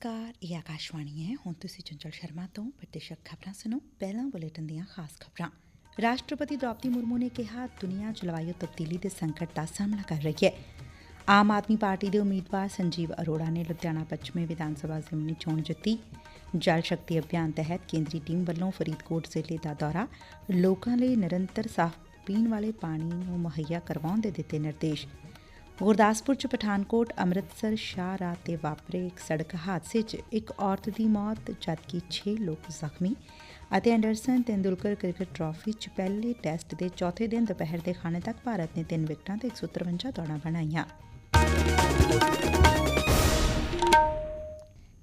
ਨਮਸਕਾਰ ਇਹ ਆਕਾਸ਼ਵਾਣੀ ਹੈ ਹੁਣ ਤੁਸੀਂ ਚੰਚਲ ਸ਼ਰਮਾ ਤੋਂ ਪ੍ਰਤੀਸ਼ਕ ਖਬਰਾਂ ਸੁਣੋ ਪਹਿਲਾਂ ਬੁਲੇਟਿਨ ਦੀਆਂ ਖਾਸ ਖਬਰਾਂ ਰਾਸ਼ਟਰਪਤੀ ਦ੍ਰੌਪਦੀ ਮੁਰਮੂ ਨੇ ਕਿਹਾ ਦੁਨੀਆ ਜਲਵਾਯੂ ਤਬਦੀਲੀ ਦੇ ਸੰਕਟ ਦਾ ਸਾਹਮਣਾ ਕਰ ਰਹੀ ਹੈ ਆਮ ਆਦਮੀ ਪਾਰਟੀ ਦੇ ਉਮੀਦਵਾਰ ਸੰਜੀਵ ਅਰੋੜਾ ਨੇ ਲੁਧਿਆਣਾ ਪੱਛਮੀ ਵਿਧਾਨ ਸਭਾ ਜ਼ਿਮਨੀ ਚੋਣ ਜਿੱਤੀ ਜਲ ਸ਼ਕਤੀ ਅਭਿਆਨ ਤਹਿਤ ਕੇਂਦਰੀ ਟੀਮ ਵੱਲੋਂ ਫਰੀਦਕੋਟ ਜ਼ਿਲ੍ਹੇ ਦਾ ਦੌਰਾ ਲੋਕਾਂ ਲਈ ਨਿਰੰਤਰ ਸਾਫ਼ ਪੀਣ ਵਾਲੇ ਪਾਣੀ ਨੂੰ ਮੁਹੱਈਆ ਕਰਵਾਉਣ ਦੇ ਦਿੱਤੇ ਨਿਰਦੇਸ਼ ਗੁਰਦਾਸਪੁਰ ਚ ਪਠਾਨਕੋਟ ਅੰਮ੍ਰਿਤਸਰ ਸ਼ਾਹ ਰਾਹ ਤੇ ਵਾਪਰੇ ਇੱਕ ਸੜਕ ਹਾਦਸੇ 'ਚ ਇੱਕ ਔਰਤ ਦੀ ਮੌਤ, ਜਦਕਿ 6 ਲੋਕ ਜ਼ਖਮੀ ਅਤੇ ਐਂਡਰਸਨ ਤੇਂਦੁਲਕਰ ਕ੍ਰਿਕਟ ਟਰਾਫੀ 'ਚ ਪਹਿਲੇ ਟੈਸਟ ਦੇ ਚੌਥੇ ਦਿਨ ਦੁਪਹਿਰ ਦੇ ਖਾਣੇ ਤੱਕ ਭਾਰਤ ਨੇ 3 ਵਿਕਟਾਂ ਤੇ 153 ਦੌੜਾਂ ਬਣਾਈਆਂ।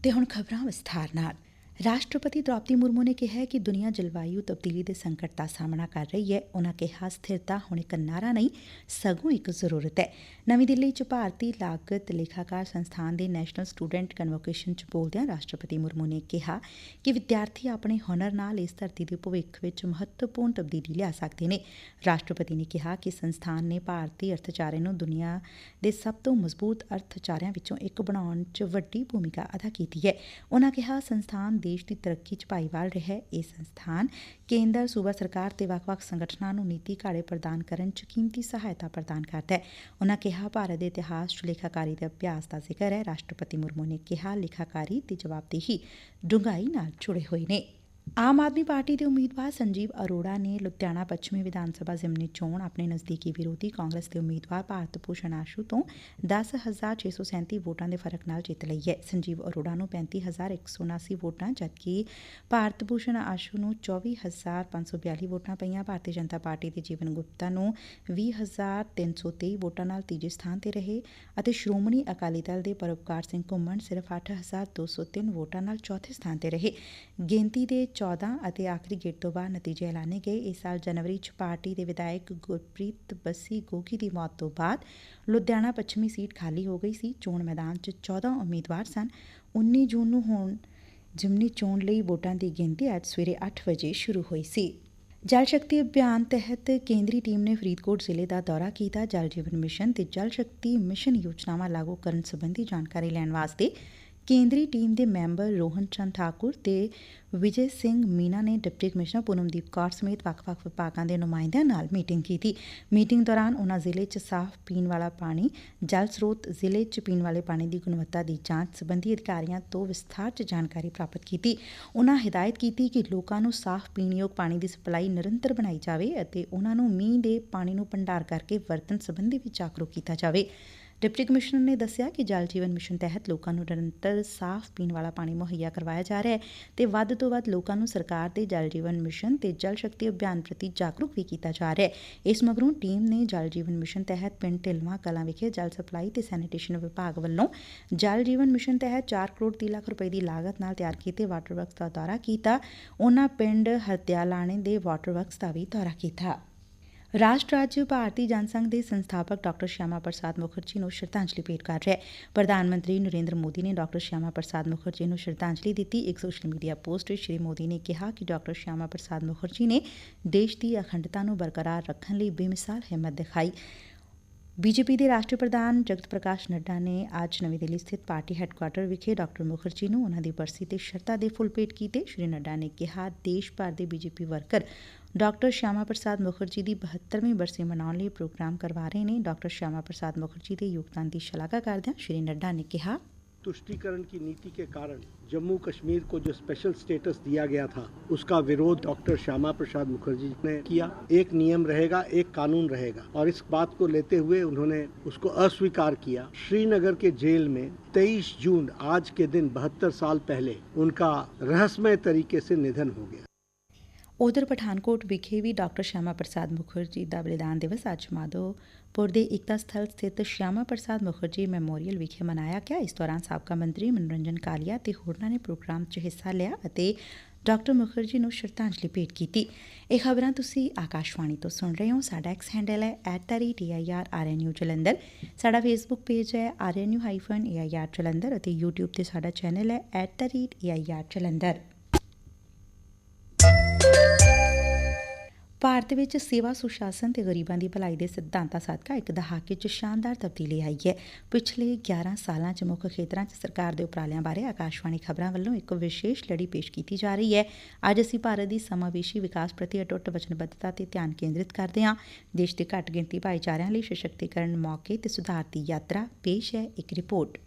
ਤੇ ਹੁਣ ਖਬਰਾਂ ਵਿਸਥਾਰ ਨਾਲ। ਰਾਸ਼ਟਰਪਤੀ ਦ੍ਰੌਪਦੀ ਮੁਰਮੂ ਨੇ ਕਿਹਾ ਕਿ ਦੁਨੀਆ ਜਲਵਾਯੂ ਤਬਦੀਲੀ ਦੇ ਸੰਕਟ ਦਾ ਸਾਹਮਣਾ ਕਰ ਰਹੀ ਹੈ। ਉਨ੍ਹਾਂ ਕਿਹਾ, ਸਥਿਰਤਾ ਹੁਣ ਇੱਕ ਨਾਰਾ ਨਹੀਂ, ਸਗੋਂ ਇੱਕ ਜ਼ਰੂਰਤ ਹੈ। ਨਵੀਂ ਦਿੱਲੀ 'ਚ ਭਾਰਤੀ ਲਾਗਤ ਲੇਖਾਕਾਰ ਸੰਸਥਾਨ ਦੇ ਨੈਸ਼ਨਲ ਸਟੂਡੈਂਟ ਕਨਵੋਕੇਸ਼ਨ 'ਚ ਬੋਲਦਿਆਂ ਰਾਸ਼ਟਰਪਤੀ ਮੁਰਮੂ ਨੇ ਕਿਹਾ ਕਿ ਵਿਦਿਆਰਥੀ ਆਪਣੇ ਹੁਨਰ ਨਾਲ ਇਸ ਧਰਤੀ ਦੇ ਭਵਿੱਖ ਵਿੱਚ ਮਹੱਤਵਪੂਰਨ ਤਬਦੀਲੀ ਲਿਆ ਸਕਦੇ ਨੇ। ਰਾਸ਼ਟਰਪਤੀ ਨੇ ਕਿਹਾ ਕਿ ਸੰਸਥਾਨ ਨੇ ਭਾਰਤੀ ਅਰਥਚਾਰੇ ਨੂੰ ਦੁਨੀਆ ਦੇ ਸਭ ਤੋਂ ਮਜ਼ਬੂਤ ਅਰਥਚਾਰਿਆਂ ਵਿੱਚੋਂ ਇੱਕ ਬਣਾਉਣ 'ਚ ਵੱਡੀ ਭੂਮਿਕਾ ਅਦਾ ਕੀਤੀ ਹੈ। ਉਨ੍ਹਾਂ ਕਿਹਾ, ਸੰਸਥਾਨ ਦੇਸ਼ ਦੀ ਤਰੱਕੀ 'ਚ ਭਾਈਵਾਲ ਰਿਹਾ ਹੈ। ਇਹ ਸੰਸਥਾਨ ਕੇਂਦਰ, ਸੂਬਾ ਸਰਕਾਰ ਤੇ ਵੱਖ-ਵੱਖ ਸੰਗਠਨਾਂ ਨੂੰ ਨੀਤੀ ਘਾੜੇ ਪ੍ਰਦਾਨ ਕਰਨ 'ਚ ਕੀਮਤੀ ਸਹਾਇਤਾ ਪ੍ਰਦਾਨ ਕਰਦਾ ਹੈ। ਉਨ੍ਹਾਂ ਕਿਹਾ, ਭਾਰਤ ਦੇ ਇਤਿਹਾਸ 'ਚ ਲੇਖਾਕਾਰੀ ਦੇ ਅਭਿਆਸ ਦਾ ਜ਼ਿਕਰ ਹੈ। ਰਾਸ਼ਟਰਪਤੀ ਮੁਰਮੂ ਨੇ ਕਿਹਾ, ਲੇਖਾਕਾਰੀ ਤੇ ਜਵਾਬਦੇਹੀ ਡੂੰਘਾਈ ਨਾਲ ਜੁੜੇ ਹੋਏ ਨੇ। ਆਮ ਆਦਮੀ ਪਾਰਟੀ ਦੇ ਉਮੀਦਵਾਰ ਸੰਜੀਵ ਅਰੋੜਾ ਨੇ ਲੁਧਿਆਣਾ ਪੱਛਮੀ ਵਿਧਾਨ ਸਭਾ ਜ਼ਿਮਨੀ ਚੋਣ ਆਪਣੇ ਨਜ਼ਦੀਕੀ ਵਿਰੋਧੀ ਕਾਂਗਰਸ ਦੇ ਉਮੀਦਵਾਰ ਭਾਰਤ ਭੂਸ਼ਣ ਆਸ਼ੂ ਤੋਂ 10637 ਵੋਟਾਂ ਦੇ ਫ਼ਰਕ ਨਾਲ ਜਿੱਤ ਲਈ ਹੈ। ਸੰਜੀਵ ਅਰੋੜਾ ਨੂੰ 35179 ਵੋਟਾਂ, ਜਦਕਿ ਭਾਰਤ ਭੂਸ਼ਣ ਆਸ਼ੂ ਨੂੰ 24542 ਵੋਟਾਂ ਪਈਆਂ। ਭਾਰਤੀ ਜਨਤਾ ਪਾਰਟੀ ਦੇ ਜੀਵਨ ਗੁਪਤਾ ਨੂੰ 20323 ਵੋਟਾਂ ਨਾਲ ਤੀਜੇ ਸਥਾਨ ਤੇ ਰਹੇ ਅਤੇ ਸ਼੍ਰੋਮਣੀ ਅਕਾਲੀ ਦਲ ਦੇ ਪਰਉਪਕਾਰ ਸਿੰਘ ਘੁੰਮਣ ਸਿਰਫ 8203 ਵੋਟਾਂ ਨਾਲ ਚੌਥੇ ਸਥਾਨ ਤੇ ਰਹੇ। ਗਿਣਤੀ ਦੇ 14 ਅਤੇ ਆਖਰੀ ਗੇੜ ਤੋਂ ਬਾਅਦ ਨਤੀਜੇ ਐਲਾਨੇ ਗਏ। ਇਸ ਸਾਲ ਜਨਵਰੀ 'ਚ ਪਾਰਟੀ ਦੇ ਵਿਧਾਇਕ ਗੁਰਪ੍ਰੀਤ ਬੱਸੀ ਗੋਗੀ ਦੀ ਮੌਤ ਤੋਂ ਬਾਅਦ ਲੁਧਿਆਣਾ ਪੱਛਮੀ ਸੀਟ ਖਾਲੀ ਹੋ ਗਈ ਸੀ। ਚੋਣ ਮੈਦਾਨ 'ਚ 14 ਉਮੀਦਵਾਰ ਸਨ। 19 ਜੂਨ ਨੂੰ ਹੋਣ ਜਿਮਨੀ ਚੋਣ ਲਈ ਵੋਟਾਂ ਦੀ ਗਿਣਤੀ ਅੱਜ ਸਵੇਰੇ 8 ਵਜੇ ਸ਼ੁਰੂ ਹੋਈ ਸੀ। ਜਲ ਸ਼ਕਤੀ ਅਭਿਆਨ ਤਹਿਤ ਕੇਂਦਰੀ ਟੀਮ ਨੇ ਫਰੀਦਕੋਟ ਜ਼ਿਲ੍ਹੇ ਦਾ ਦੌਰਾ ਕੀਤਾ। ਜਲ ਜੀਵਨ ਮਿਸ਼ਨ ਤੇ ਜਲ ਸ਼ਕਤੀ ਮਿਸ਼ਨ ਯੋਜਨਾਵਾਂ ਲਾਗੂ ਕਰਨ ਸੰਬੰਧੀ ਜਾਣਕਾਰੀ ਲੈਣ ਵਾਸਤੇ ਕੇਂਦਰੀ ਟੀਮ ਦੇ ਮੈਂਬਰ ਰੋਹਨ ਚੰਦ ਠਾਕੁਰ ਤੇ ਵਿਜੇ ਸਿੰਘ ਮੀਨਾ ਨੇ ਡਿਪਟੀ ਕਮਿਸ਼ਨਰ ਪੂਨਮਦੀਪ ਕੌਰ ਸਮੇਤ ਵੱਖ-ਵੱਖ ਵਿਭਾਗਾਂ ਦੇ ਨੁਮਾਇੰਦਿਆਂ ਨਾਲ ਮੀਟਿੰਗ ਕੀਤੀ। ਮੀਟਿੰਗ ਦੌਰਾਨ ਉਨ੍ਹਾਂ ਜ਼ਿਲ੍ਹੇ 'ਚ ਸਾਫ਼ ਪੀਣ ਵਾਲਾ ਪਾਣੀ, ਜਲ ਸਰੋਤ ਜ਼ਿਲ੍ਹੇ 'ਚ ਪੀਣ ਵਾਲੇ ਪਾਣੀ ਦੀ ਗੁਣਵੱਤਾ ਦੀ ਜਾਂਚ ਸੰਬੰਧੀ ਅਧਿਕਾਰੀਆਂ ਤੋਂ ਵਿਸਥਾਰ 'ਚ ਜਾਣਕਾਰੀ ਪ੍ਰਾਪਤ ਕੀਤੀ। ਉਨ੍ਹਾਂ ਹਦਾਇਤ ਕੀਤੀ ਕਿ ਲੋਕਾਂ ਨੂੰ ਸਾਫ਼ ਪੀਣਯੋਗ ਪਾਣੀ ਦੀ ਸਪਲਾਈ ਨਿਰੰਤਰ ਬਣਾਈ ਜਾਵੇ ਅਤੇ ਉਨ੍ਹਾਂ ਨੂੰ ਮੀਂਹ ਦੇ ਪਾਣੀ ਨੂੰ ਭੰਡਾਰ ਕਰਕੇ ਵਰਤਣ ਸੰਬੰਧੀ ਵੀ ਜਾਗਰੂਕ ਕੀਤਾ ਜਾਵੇ। ਡਿਪਟੀ ਕਮਿਸ਼ਨਰ ਨੇ ਦੱਸਿਆ ਕਿ ਜਲ ਜੀਵਨ ਮਿਸ਼ਨ ਤਹਿਤ ਲੋਕਾਂ ਨੂੰ ਨਿਰੰਤਰ ਸਾਫ਼ ਪੀਣ ਵਾਲਾ ਪਾਣੀ ਮੁਹੱਈਆ ਕਰਵਾਇਆ ਜਾ ਰਿਹਾ ਹੈ ਤੇ ਵੱਧ ਤੋਂ ਵੱਧ ਲੋਕਾਂ ਨੂੰ ਸਰਕਾਰ ਦੇ ਜਲ ਜੀਵਨ ਮਿਸ਼ਨ ਤੇ ਜਲ ਸ਼ਕਤੀ ਅਭਿਆਨ ਪ੍ਰਤੀ ਜਾਗਰੂਕ ਵੀ ਕੀਤਾ ਜਾ ਰਿਹਾ ਹੈ। ਇਸ ਮਗਰੋਂ ਟੀਮ ਨੇ ਜਲ ਜੀਵਨ ਮਿਸ਼ਨ ਤਹਿਤ ਪਿੰਡ ਢਿਲਵਾ ਕਲਾਂ ਵਿਖੇ ਜਲ ਸਪਲਾਈ ਤੇ ਸੈਨੀਟੇਸ਼ਨ ਵਿਭਾਗ ਵੱਲੋਂ ਜਲ ਜੀਵਨ ਮਿਸ਼ਨ ਤਹਿਤ 4 ਕਰੋੜ 30 ਲੱਖ ਰੁਪਏ ਦੀ ਲਾਗਤ ਨਾਲ ਤਿਆਰ ਕੀਤੇ ਵਾਟਰ ਵਰਕਸ ਦਾ ਦੌਰਾ ਕੀਤਾ। ਉਹਨਾਂ ਪਿੰਡ ਹਰਦਿਆਲਾਣੇ ਦੇ ਵਾਟਰ ਵਰਕਸ ਦਾ ਵੀ ਦੌਰਾ ਕੀਤਾ। ਰਾਸ਼ਟਰ ਅੱਜ ਭਾਰਤੀ ਜਨਸੰਘ ਦੇ ਸੰਸਥਾਪਕ ਡਾਕਟਰ ਸ਼ਿਆਮਾ ਪ੍ਰਸਾਦ ਮੁਖਰਜੀ ਨੂੰ ਸ਼ਰਧਾਂਜਲੀ ਭੇਟ ਕਰ ਰਿਹਾ ਹੈ ਪ੍ਰਧਾਨ ਮੰਤਰੀ ਨਰਿੰਦਰ ਮੋਦੀ ਨੇ ਡਾਕਟਰ ਸ਼ਿਆਮਾ ਪ੍ਰਸਾਦ ਮੁਖਰਜੀ ਨੂੰ ਸ਼ਰਧਾਂਜਲੀ ਦਿੱਤੀ। ਇੱਕ ਸੋਸ਼ਲ ਮੀਡੀਆ ਪੋਸਟ ਵਿੱਚ ਸ਼੍ਰੀ ਮੋਦੀ ਨੇ ਕਿਹਾ ਕਿ ਡਾਕਟਰ ਸ਼ਿਆਮਾ ਪ੍ਰਸਾਦ ਮੁਖਰਜੀ ਨੇ ਦੇਸ਼ ਦੀ ਅਖੰਡਤਾ ਨੂੰ ਬਰਕਰਾਰ ਰੱਖਣ ਲਈ ਬੇਮਿਸਾਲ ਹਿੰਮਤ ਦਿਖਾਈ। ਬੀਜੇਪੀ ਦੇ ਰਾਸ਼ਟਰੀ ਪ੍ਰਧਾਨ ਜਗਤ ਪ੍ਰਕਾਸ਼ ਨੱਡਾ ਨੇ ਅੱਜ ਨਵੀਂ ਦਿੱਲੀ ਸਥਿਤ ਪਾਰਟੀ ਹੈੱਡਕੁਆਟਰ ਵਿਖੇ ਡਾਕਟਰ ਮੁਖਰਜੀ ਨੂੰ ਉਹਨਾਂ ਦੀ ਬਰਸੀ ਤੇ ਸ਼ਰਧਾ ਦੇ ਫੁੱਲ ਭੇਟ ਕੀਤੇ। ਸ਼੍ਰੀ ਨੱਡਾ ਨੇ ਕਿਹਾ, ਦੇਸ਼ ਭਰ ਦੇ BJP worker doctor Shyama Prasad Mukherjee ਦੀ 72ਵੀਂ ਬਰਸੀ ਮਨਾਉਣ ਲਈ ਪ੍ਰੋਗਰਾਮ ਕਰਵਾ ਰਹੇ ਨੇ ਡਾਕਟਰ ਸ਼ਿਆਮਾ ਪ੍ਰਸਾਦ ਮੁਖਰਜੀ ਦੇ ਯੋਗਦਾਨ ਦੀ ਸ਼ਲਾਘਾ ਕਰਦਿਆਂ ਸ਼੍ਰੀ ਨੱਡਾ ਨੇ ਕਿਹਾ तुष्टिकरण की नीति के कारण जम्मू कश्मीर को जो स्पेशल स्टेटस दिया गया था उसका विरोध डॉक्टर श्यामा प्रसाद मुखर्जी ने किया एक नियम रहेगा एक कानून रहेगा और इस बात को लेते हुए उन्होंने उसको अस्वीकार किया श्रीनगर के जेल में 23 जून आज के दिन बहत्तर साल पहले उनका रहस्यमय तरीके से निधन हो गया ਉਧਰ ਪਠਾਨਕੋਟ ਵਿਖੇ ਵੀ ਡਾਕਟਰ ਸ਼ਿਆਮਾ ਪ੍ਰਸਾਦ ਮੁਖਰਜੀ ਦਾ ਬਲੀਦਾਨ ਦਿਵਸ ਅੱਜ ਮਾਧੋਪੁਰ ਦੇ ਇਕਤਾ ਸਥਲ ਸਥਿਤ ਸ਼ਿਆਮਾ ਪ੍ਰਸਾਦ ਮੁਖਰਜੀ ਮੈਮੋਰੀਅਲ ਵਿਖੇ ਮਨਾਇਆ ਗਿਆ। ਇਸ ਦੌਰਾਨ ਸਾਬਕਾ ਮੰਤਰੀ ਮਨੋਰੰਜਨ ਕਾਲੀਆ ਤੇ ਹੋਰਨਾਂ ਨੇ ਪ੍ਰੋਗਰਾਮ 'ਚ ਹਿੱਸਾ ਲਿਆ ਅਤੇ ਡਾਕਟਰ ਮੁਖਰਜੀ ਨੂੰ ਸ਼ਰਧਾਂਜਲੀ ਭੇਟ ਕੀਤੀ। ਇਹ ਖਬਰਾਂ ਤੁਸੀਂ ਆਕਾਸ਼ਵਾਣੀ ਤੋਂ ਸੁਣ ਰਹੇ ਹੋ। ਸਾਡਾ ਐਕਸ ਹੈਂਡਲ ਹੈ @tiraRNU ਜਲੰਧਰ। ਸਾਡਾ ਫੇਸਬੁੱਕ ਪੇਜ ਹੈ RNU-AIR ਜਲੰਧਰ ਅਤੇ YouTube ਤੇ ਸਾਡਾ ਚੈਨਲ ਹੈ @AIR ਭਾਰਤ ਵਿੱਚ ਸੇਵਾ ਸੁਸ਼ਾਸਨ ਤੇ ਗਰੀਬਾਂ ਦੀ ਭਲਾਈ ਦੇ ਸਿਧਾਂਤਾਂ ਸਦਕਾ ਇੱਕ ਦਹਾਕੇ 'ਚ ਸ਼ਾਨਦਾਰ ਤਬਦੀਲੀ ਆਈ ਹੈ। ਪਿਛਲੇ 11 ਸਾਲਾਂ 'ਚ ਮੁੱਖ ਖੇਤਰਾਂ 'ਚ ਸਰਕਾਰ ਦੇ ਉਪਰਾਲਿਆਂ ਬਾਰੇ ਆਕਾਸ਼ਵਾਣੀ ਖਬਰਾਂ ਵੱਲੋਂ ਇੱਕ ਵਿਸ਼ੇਸ਼ ਲੜੀ ਪੇਸ਼ ਕੀਤੀ ਜਾ ਰਹੀ ਹੈ। ਅੱਜ ਅਸੀਂ ਭਾਰਤ ਦੀ ਸਮਾਵੇਸ਼ੀ ਵਿਕਾਸ ਪ੍ਰਤੀ ਅਟੁੱਟ ਵਚਨਬੱਧਤਾ ਤੇ ਧਿਆਨ ਕੇਂਦਰਿਤ ਕਰਦੇ ਹਾਂ। ਦੇਸ਼ ਦੇ ਘੱਟ ਗਿਣਤੀ ਭਾਈਚਾਰਿਆਂ ਲਈ ਸਸ਼ਕਤੀਕਰਨ ਮੌਕੇ ਤੇ ਸੁਧਾਰ ਦੀ ਯਾਤਰਾ ਪੇਸ਼ ਹੈ। ਇੱਕ ਰਿਪੋਰਟ।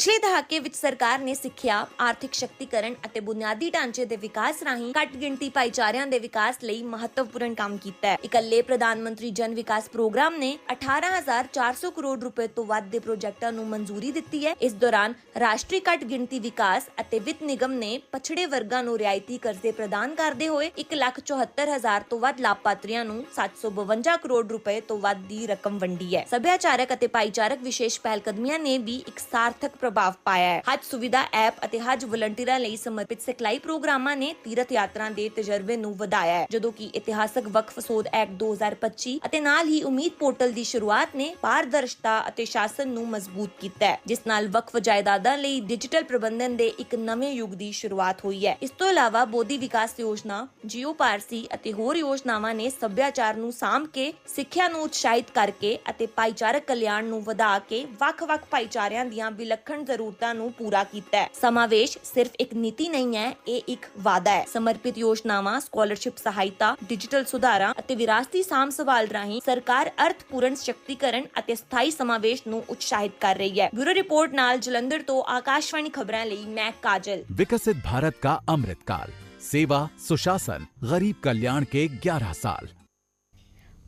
ਪਿਛਲੇ ਦਹਾਕੇ ਵਿੱਚ ਸਰਕਾਰ ਨੇ ਸਿੱਖਿਆ, ਆਰਥਿਕ ਸ਼ਕਤੀਕਰਨ ਅਤੇ ਬੁਨਿਆਦੀ ਢਾਂਚੇ ਦੇ ਵਿਕਾਸ ਰਾਹੀਂ ਘੱਟ ਗਿਣਤੀ ਭਾਈਚਾਰਿਆਂ ਦੇ ਵਿਕਾਸ ਲਈ ਮਹੱਤਵਪੂਰਨ ਕੰਮ ਕੀਤਾ ਹੈ। ਇਕੱਲੇ ਪ੍ਰਧਾਨ ਮੰਤਰੀ ਜਨ ਵਿਕਾਸ ਪ੍ਰੋਗਰਾਮ ਨੇ 18400 ਕਰੋੜ ਰੁਪਏ ਤੋਂ ਵੱਧ ਦੇ ਪ੍ਰੋਜੈਕਟਾਂ ਨੂੰ ਮਨਜ਼ੂਰੀ ਦਿੱਤੀ ਹੈ। ਇਸ ਦੌਰਾਨ ਰਾਸ਼ਟਰੀ ਘੱਟ ਗਿਣਤੀ ਵਿਕਾਸ ਅਤੇ ਵਿੱਤ ਨਿਗਮ ਨੇ ਪਛੜੇ ਵਰਗਾਂ ਨੂੰ ਰਿਆਇਤੀ ਕਰਜ਼ੇ ਪ੍ਰਦਾਨ ਕਰਦੇ ਹੋਏ 174000 ਤੋਂ ਵੱਧ ਲਾਭਪਾਤਰੀਆਂ ਨੂੰ 752 ਕਰੋੜ ਰੁਪਏ ਤੋਂ ਵੱਧ ਦੀ ਰਕਮ ਵੰਡੀ ਹੈ। ਸੱਭਿਆਚਾਰਕ ਅਤੇ ਭਾਈਚਾਰਕ ਵਿਸ਼ੇਸ਼ ਪਹਿਲਕਦਮੀਆਂ ਨੇ ਵੀ ਇੱਕ ਸਾਰਥਕ ਪ੍ਰਭਾਵ ਪਾਇਆ ਹੈ। ਹਜ ਸੁਵਿਧਾ ਐਪ ਅਤੇ ਹਜ ਵਲੰਟੀਅਰਾਂ ਲਈ ਸਮਰਪਿਤ ਸਿਖਲਾਈ ਪ੍ਰੋਗਰਾਮਾਂ ਨੇ ਤੀਰਥ ਯਾਤਰਾ ਦੇ ਤਜਰਬੇ ਨੂੰ ਵਧਾਇਆ ਹੈ, ਜਦੋਂ ਕਿ ਇਤਿਹਾਸਕ ਵਕਫ ਸੋਧ ਐਕਟ 2025 ਅਤੇ ਨਾਲ ਹੀ ਉਮੀਦ ਪੋਰਟਲ ਦੀ ਸ਼ੁਰੂਆਤ ਨੇ ਪਾਰਦਰਸ਼ਤਾ ਅਤੇ ਸ਼ਾਸਨ ਨੂੰ ਮਜ਼ਬੂਤ ਕੀਤਾ ਹੈ, ਜਿਸ ਨਾਲ ਵਕਫ ਜਾਇਦਾਦਾਂ ਲਈ ਡਿਜੀਟਲ ਪ੍ਰਬੰਧਨ ਦੇ ਇੱਕ ਨਵੇਂ ਯੁੱਗ ਦੀ ਸ਼ੁਰੂਆਤ ਹੋਈ ਹੈ। ਇਸ ਤੋਂ ਇਲਾਵਾ ਬੋਧੀ ਵਿਕਾਸ ਯੋਜਨਾ, ਜੀਓ ਪਾਰਸੀ ਅਤੇ ਹੋਰ ਯੋਜਨਾਵਾਂ ਨੇ ਸੱਭਿਆਚਾਰ ਨੂੰ ਸਾਂਭ ਕੇ, ਸਿੱਖਿਆ ਨੂੰ ਉਤਸ਼ਾਹਿਤ ਕਰਕੇ ਅਤੇ ਭਾਈਚਾਰਕ ਕਲਿਆਣ ਨੂੰ ਵਧਾ ਕੇ ਵੱਖ-ਵੱਖ ਭਾਈਚਾਰਿਆਂ ਦੀਆਂ ਵਿਲੱਖਣ ਜ਼ਰੂਰਤਾਂ ਨੂੰ ਪੂਰਾ ਕੀਤਾ ਹੈ ਸਮਾਵੇਸ਼ ਸਿਰਫ ਇੱਕ ਨੀਤੀ ਨਹੀਂ ਹੈ ਇਹ ਇੱਕ ਵਾਅਦਾ ਹੈ ਸਮਰਪਿਤ ਯੋਜਨਾਵਾਂ ਸਕਾਲਰਸ਼ਿਪ ਸਹਾਇਤਾ ਡਿਜੀਟਲ ਸੁਧਾਰਾਂ ਅਤੇ ਵਿਰਾਸਤੀ ਸਾਂਭ ਸੰਭਾਲ ਰਾਹੀਂ ਸਰਕਾਰ ਅਰਥਪੂਰਨ ਸ਼ਕਤੀਕਰਨ ਅਤੇ ਸਥਾਈ ਸਮਾਵੇਸ਼ ਨੂੰ ਉਤਸ਼ਾਹਿਤ ਕਰ ਰਹੀ ਹੈ ਬਿਊਰੋ ਰਿਪੋਰਟ ਨਾਲ ਜਲੰਧਰ ਤੋਂ ਆਕਾਸ਼ਵਾਣੀ ਖਬਰਾਂ ਲਈ ਮੈਂ ਕਾਜਲ विकसित भारत का अमृतकाल सेवा सुशासन गरीब कल्याण के 11 साल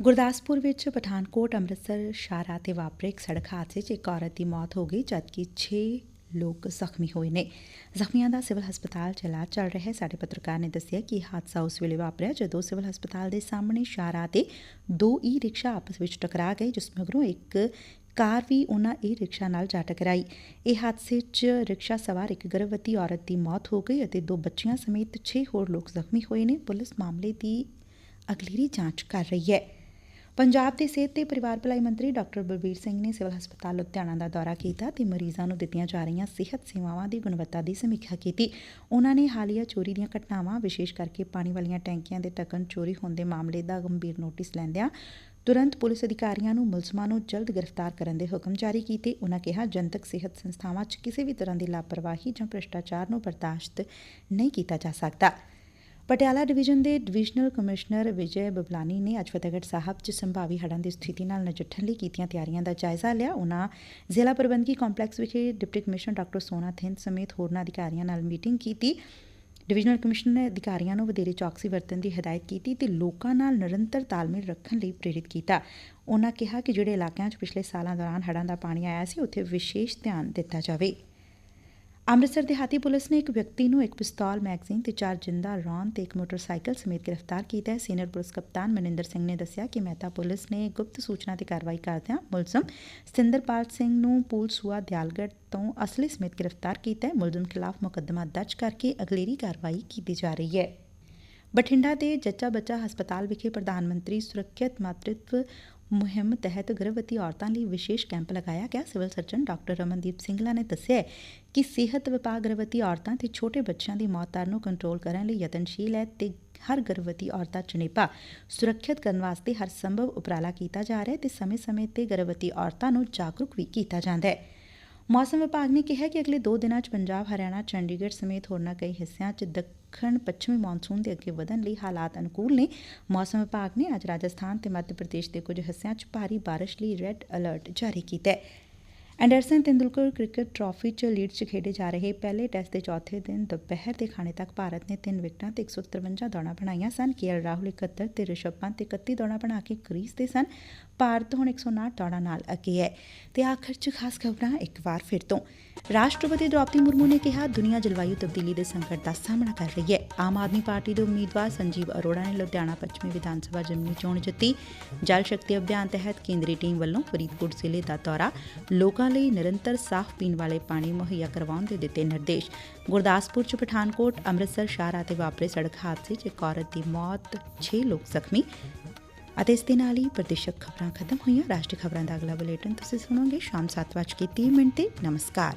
ਗੁਰਦਾਸਪੁਰ ਵਿੱਚ ਪਠਾਨਕੋਟ, ਅੰਮ੍ਰਿਤਸਰ, ਸ਼ਾਹਰਾਹ ਤੇ ਵਾਪਰੇ ਇੱਕ ਸੜਕ ਹਾਦਸੇ 'ਚ ਇੱਕ ਔਰਤ ਦੀ ਮੌਤ ਹੋ ਗਈ, ਜਦਕਿ 6 ਲੋਕ ਜ਼ਖਮੀ ਹੋਏ ਨੇ। ਜ਼ਖਮੀਆਂ ਦਾ ਸਿਵਲ ਹਸਪਤਾਲ 'ਚ ਇਲਾਜ ਚੱਲ ਰਿਹਾ ਹੈ। ਸਾਡੇ ਪੱਤਰਕਾਰ ਨੇ ਦੱਸਿਆ ਕਿ ਇਹ ਹਾਦਸਾ ਉਸ ਵੇਲੇ ਵਾਪਰਿਆ, ਜਦੋਂ ਸਿਵਲ ਹਸਪਤਾਲ ਦੇ ਸਾਹਮਣੇ ਸ਼ਾਹਰਾਹ ਤੇ ਦੋ ਈ ਰਿਕਸ਼ਾ ਆਪਸ ਵਿੱਚ ਟਕਰਾ ਗਏ, ਜਿਸ ਮਗਰੋਂ ਇੱਕ ਕਾਰ ਵੀ ਉਹਨਾਂ ਈ ਰਿਕਸ਼ਾ ਨਾਲ ਜਾ ਟਕਰਾਈ। ਇਹ ਹਾਦਸੇ 'ਚ ਰਿਕਸ਼ਾ ਸਵਾਰ ਇੱਕ ਗਰਭਵਤੀ ਔਰਤ ਦੀ ਮੌਤ ਹੋ ਗਈ ਅਤੇ ਦੋ ਬੱਚੀਆਂ ਸਮੇਤ 6 ਹੋਰ ਲੋਕ ਜ਼ਖਮੀ ਹੋਏ ਨੇ। ਪੁਲਿਸ ਮਾਮਲੇ ਦੀ ਅਗਲੇਰੀ ਜਾਂਚ ਕਰ ਰਹੀ ਹੈ। ਪੰਜਾਬ ਦੇ ਸਿਹਤ ਤੇ ਪਰਿਵਾਰ ਭਲਾਈ ਮੰਤਰੀ ਡਾਕਟਰ ਬਲਬੀਰ ਸਿੰਘ ਨੇ ਸਿਵਲ ਹਸਪਤਾਲ ਲੁਧਿਆਣਾ ਦਾ ਦੌਰਾ ਕੀਤਾ ਤੇ ਮਰੀਜ਼ਾਂ ਨੂੰ ਦਿੱਤੀਆਂ ਜਾ ਰਹੀਆਂ ਸਿਹਤ ਸੇਵਾਵਾਂ ਦੀ ਗੁਣਵੱਤਾ ਦੀ ਸਮੀਖਿਆ ਕੀਤੀ। ਉਹਨਾਂ ਨੇ ਹਾਲੀਆ ਚੋਰੀ ਦੀਆਂ ਘਟਨਾਵਾਂ, ਵਿਸ਼ੇਸ਼ ਕਰਕੇ ਪਾਣੀ ਵਾਲੀਆਂ ਟੈਂਕੀਆਂ ਦੇ ਢੱਕਣ ਚੋਰੀ ਹੋਣ ਦੇ ਮਾਮਲੇ ਦਾ ਗੰਭੀਰ ਨੋਟਿਸ ਲੈਂਦਿਆਂ ਤੁਰੰਤ ਪੁਲਿਸ ਅਧਿਕਾਰੀਆਂ ਨੂੰ ਮੁਲਜ਼ਮਾਂ ਨੂੰ ਜਲਦ ਗ੍ਰਿਫਤਾਰ ਕਰਨ ਦੇ ਹੁਕਮ ਜਾਰੀ ਕੀਤੇ। ਉਹਨਾਂ ਕਿਹਾ, ਜਨਤਕ ਸਿਹਤ ਸੰਸਥਾਵਾਂ 'ਚ ਕਿਸੇ ਵੀ ਤਰ੍ਹਾਂ ਦੀ ਲਾਪਰਵਾਹੀ ਜਾਂ ਭ੍ਰਿਸ਼ਟਾਚਾਰ ਨੂੰ ਬਰਦਾਸ਼ਤ ਨਹੀਂ ਕੀਤਾ ਜਾ ਸਕਦਾ। ਪਟਿਆਲਾ ਡਿਵੀਜ਼ਨ ਦੇ ਡਿਵੀਜ਼ਨਲ ਕਮਿਸ਼ਨਰ ਵਿਜੇ ਬਬਲਾਨੀ ਨੇ ਅੱਜ ਫਤਿਹਗੜ੍ਹ ਸਾਹਿਬ 'ਚ ਸੰਭਾਵੀ ਹੜ੍ਹਾਂ ਦੀ ਸਥਿਤੀ ਨਾਲ ਨਜਿੱਠਣ ਲਈ ਕੀਤੀਆਂ ਤਿਆਰੀਆਂ ਦਾ ਜਾਇਜ਼ਾ ਲਿਆ। ਉਹਨਾਂ ਜ਼ਿਲ੍ਹਾ ਪ੍ਰਬੰਧਕੀ ਕੰਪਲੈਕਸ ਵਿਖੇ ਡਿਪਟੀ ਕਮਿਸ਼ਨਰ ਡਾਕਟਰ ਸੋਨਾ ਥਿੰਦ ਸਮੇਤ ਹੋਰਨਾਂ ਅਧਿਕਾਰੀਆਂ ਨਾਲ ਮੀਟਿੰਗ ਕੀਤੀ। ਡਿਵੀਜ਼ਨਲ ਕਮਿਸ਼ਨਰ ਨੇ ਅਧਿਕਾਰੀਆਂ ਨੂੰ ਵਧੇਰੇ ਚੌਕਸੀ ਵਰਤਣ ਦੀ ਹਦਾਇਤ ਕੀਤੀ ਤੇ ਲੋਕਾਂ ਨਾਲ ਨਿਰੰਤਰ ਤਾਲਮੇਲ ਰੱਖਣ ਲਈ ਪ੍ਰੇਰਿਤ ਕੀਤਾ। ਉਹਨਾਂ ਕਿਹਾ ਕਿ ਜਿਹੜੇ ਇਲਾਕਿਆਂ 'ਚ ਪਿਛਲੇ ਸਾਲਾਂ ਦੌਰਾਨ ਹੜ੍ਹਾਂ ਦਾ ਪਾਣੀ ਆਇਆ ਸੀ, ਉੱਥੇ ਵਿਸ਼ੇਸ਼ ਧਿਆਨ ਦਿੱਤਾ ਜਾਵੇ। ਅੰਮ੍ਰਿਤਸਰ ਦਿਹਾਤੀ ਪੁਲਿਸ ਨੇ ਇੱਕ ਵਿਅਕਤੀ ਨੂੰ ਇੱਕ ਪਿਸਤੌਲ, ਮੈਗਜ਼ੀਨ ਤੇ ਚਾਰ ਜਿੰਦਾ ਰੌਨ ਤੇ ਇੱਕ ਮੋਟਰਸਾਈਕਲ ਸਮੇਤ ਗ੍ਰਿਫਤਾਰ ਕੀਤਾ ਹੈ। ਸੀਨੀਅਰ ਪੁਲਿਸ ਕਪਤਾਨ ਮਨਿੰਦਰ ਸਿੰਘ ਨੇ ਦੱਸਿਆ ਕਿ ਮਹਿਤਾ ਪੁਲਿਸ ਨੇ ਗੁਪਤ ਸੂਚਨਾ ਤੇ ਕਾਰਵਾਈ ਕਰਦਿਆਂ ਮੁਲਜ਼ਮ ਸਤਿੰਦਰਪਾਲ ਸਿੰਘ ਨੂੰ ਪੂਲ ਸੂਆ ਦਿਆਲਗੜ ਤੋਂ ਅਸਲੀ ਸਮੇਤ ਗ੍ਰਿਫਤਾਰ ਕੀਤਾ ਹੈ। ਮੁਲਜ਼ਮ ਖਿਲਾਫ ਮੁਕੱਦਮਾ ਦਰਜ ਕਰਕੇ ਅਗਲੇਰੀ ਕਾਰਵਾਈ ਕੀਤੀ ਜਾ ਰਹੀ ਹੈ। ਬਠਿੰਡਾ ਦੇ ਜੱਚਾ ਬੱਚਾ ਹਸਪਤਾਲ ਵਿਖੇ ਪ੍ਰਧਾਨ ਮੰਤਰੀ ਸੁਰੱਖਿਅਤ ਮਾਤ੍ਰਿਤਵ ਮੁਹਿੰਮ ਤਹਿਤ ਗਰਭਵਤੀ ਔਰਤਾਂ ਲਈ ਵਿਸ਼ੇਸ਼ ਕੈਂਪ ਲਗਾਇਆ ਗਿਆ। Civil surgeon doctor Ramandeep Singla ਨੇ ਦੱਸਿਆ ਕਿ ਸਿਹਤ ਵਿਭਾਗ ਗਰਭਵਤੀ ਔਰਤਾਂ ਤੇ ਛੋਟੇ ਬੱਚਿਆਂ ਦੀ ਮੌਤ ਦਰ ਨੂੰ ਕੰਟਰੋਲ ਕਰਨ ਲਈ ਯਤਨਸ਼ੀਲ ਹੈ ਤੇ ਹਰ ਗਰਭਵਤੀ ਔਰਤਾਂ ਚਨੇਪਾ ਸੁਰੱਖਿਅਤ ਕਰਨ ਵਾਸਤੇ ਹਰ ਸੰਭਵ ਉਪਰਾਲਾ ਕੀਤਾ ਜਾ ਰਿਹਾ ਹੈ ਤੇ ਸਮੇਂ-ਸਮੇਂ ਤੇ ਗਰਭਵਤੀ ਔਰਤਾਂ ਨੂੰ ਜਾਗਰੂਕ ਵੀ ਕੀਤਾ ਜਾਂਦਾ ਹੈ। ਮੌਸਮ ਵਿਭਾਗ ਨੇ ਕਿਹਾ ਕਿ ਅਗਲੇ 2 ਦਿਨਾਂ 'ਚ ਪੰਜਾਬ, ਹਰਿਆਣਾ, ਚੰਡੀਗੜ੍ਹ ਸਮੇਤ ਹੋਰਨਾਂ ਕਈ ਹਿੱਸਿਆਂ 'ਚ ਦੱਖਣ ਪੱਛਮੀ ਮੌਨਸੂਨ ਦੇ ਅੱਗੇ ਵਧਣ ਲਈ ਹਾਲਾਤ ਅਨੁਕੂਲ ਨੇ। ਮੌਸਮ ਵਿਭਾਗ ਨੇ ਅੱਜ ਰਾਜਸਥਾਨ ਤੇ ਮੱਧ ਪ੍ਰਦੇਸ਼ ਦੇ ਕੁਝ ਹਿੱਸਿਆਂ 'ਚ ਭਾਰੀ ਬਾਰਿਸ਼ ਲਈ ਰੈੱਡ ਅਲਰਟ ਜਾਰੀ ਕੀਤਾ ਹੈ। ਐਂਡਰਸਨ ਤੇਂਦੁਲਕਰ ਕ੍ਰਿਕਟ ਟਰਾਫੀ 'ਚ ਲੀਡ 'ਚ ਖੇਡੇ ਜਾ ਰਹੇ ਪਹਿਲੇ ਟੈਸਟ ਦੇ ਚੌਥੇ ਦਿਨ ਦੁਪਹਿਰ ਦੇ ਖਾਣੇ ਤੱਕ ਭਾਰਤ ਨੇ 3 ਵਿਕਟਾਂ ਤੇ 153 ਦੌੜਾਂ ਬਣਾਈਆਂ ਸਨ। ਕੇਐਲ ਰਾਹੁਲ 71 ਤੇ ਰਿਸ਼ਭ ਪੰਤ 31 ਦੌੜਾਂ ਬਣਾ ਕੇ ਕਰੀਜ਼ ਤੇ ਸਨ। ਭਾਰਤ ਹੁਣ 159 ਦੌੜਾਂ ਨਾਲ ਅੱਗੇ ਹੈ ਤੇ ਆਖਰ 'ਚ ਖਾਸ ਖਬਰਾਂ ਇੱਕ ਵਾਰ ਫਿਰ ਤੋਂ। ਰਾਸ਼ਟਰਪਤੀ ਦ੍ਰੋਪਦੀ ਮੁਰਮੂ ਨੇ ਕਿਹਾ, ਦੁਨੀਆ ਜਲਵਾਯੂ ਤਬਦੀਲੀ ਦੇ ਸੰਕਟ ਦਾ ਸਾਹਮਣਾ ਕਰ ਰਹੀ ਹੈ। ਆਮ ਆਦਮੀ ਪਾਰਟੀ ਦੇ ਉਮੀਦਵਾਰ ਸੰਜੀਵ ਅਰੋੜਾ ਨੇ ਲੁਧਿਆਣਾ ਪੱਛਮੀ ਵਿਧਾਨ ਸਭਾ ਜਿਮਨੀ ਚੋਣ ਜਿੱਤੀ। ਜਲ ਸ਼ਕਤੀ ਅਭਿਆਨ ਤਹਿਤ ਕੇਂਦਰੀ ਟੀਮ ਵੱਲੋਂ ਫਰੀਦਕੋਟ ਜ਼ਿਲ੍ਹੇ ਦਾ ਦੌਰਾ। ਲੋਕਾਂ ਲਈ ਨਿਰੰਤਰ ਸਾਫ਼ ਪੀਣ ਵਾਲੇ ਪਾਣੀ ਮੁਹੱਈਆ ਕਰਵਾਉਣ ਦੇ ਦਿੱਤੇ ਨਿਰਦੇਸ਼। ਗੁਰਦਾਸਪੁਰ ਚ ਪਠਾਨਕੋਟ, ਅੰਮ੍ਰਿਤਸਰ, ਸ਼ਾਹਰਾਹ ਤੇ ਵਾਪਰੇ ਸੜਕ ਹਾਦਸੇ 'ਚ ਇੱਕ ਔਰਤ ਦੀ ਮੌਤ 6 ਲੋਕ ਜ਼ਖਮੀ ਅਤੇ ਇਸ ਦੇ ਨਾਲ ਹੀ ਪ੍ਰਦੇਸ਼ਕ ਖਬਰਾਂ ਖਤਮ ਹੋਈਆਂ। ਰਾਸ਼ਟਰੀ ਖਬਰਾਂ ਦਾ ਅਗਲਾ ਬੁਲੇਟਿਨ ਤੁਸੀਂ ਸੁਣੋਗੇ ਸ਼ਾਮ 7:30 ਮਿੰਟ ਤੇ। ਨਮਸਕਾਰ।